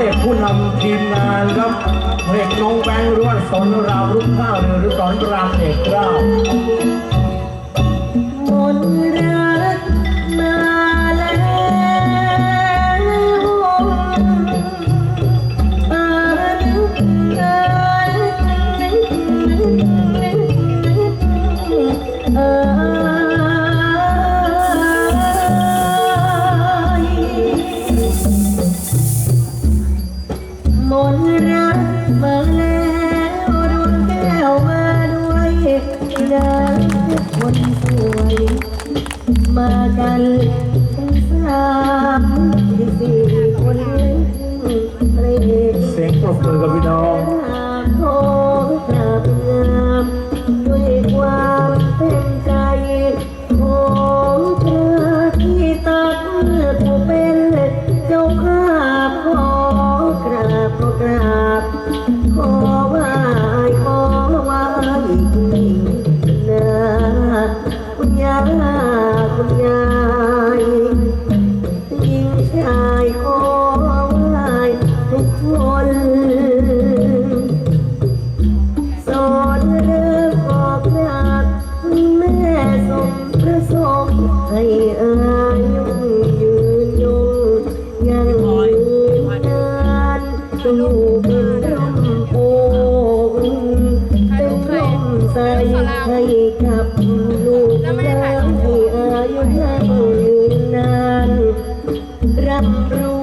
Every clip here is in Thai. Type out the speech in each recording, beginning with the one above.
เอกผู้นำทีมงานครับเอกน้องแบงค์หรือว่าสอนรามรุ่งข้าวหรือสอนรามเอกเกล้า มากันทั้งสามสี่คนเพลง เสียงปรบมือกับพี่น้องขอกานจงอยู่เป็นร่มโพเป็นร่มใสให้กับลูกหลานให้อายุยังยืนนานร่ำรวย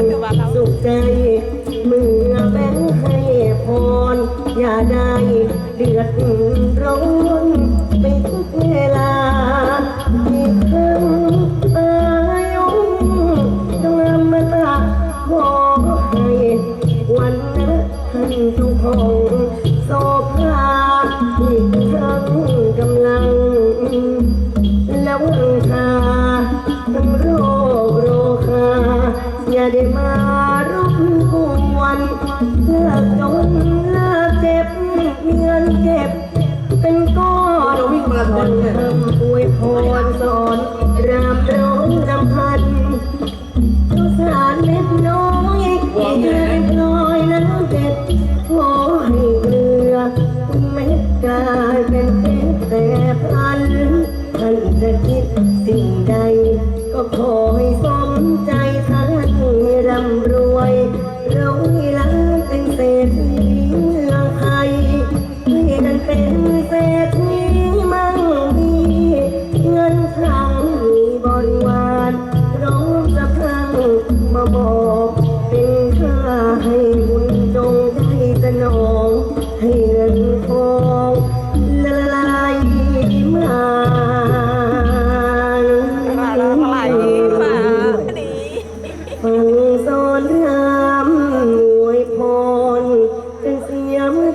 ท่านสุขใจเมื่อแบ่งให้พรอย่าได้เดือดร้อนไปทุกเวลาที่ครั้งอายุต้องอมตาขอให้วันนั้นท่านจงคง วิ่มาทนทำอวยพรสอนรามร้องรำพันทุสารเม็ดน้อยที่เดินลอยน้ำเด็ดขอให้เกลือเม็ดกลายเป็นเพชรแต่พันท่านจะคิดสิ่งใด ก็ขอให้สมใจท่านร่ำ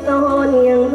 ตอนยัง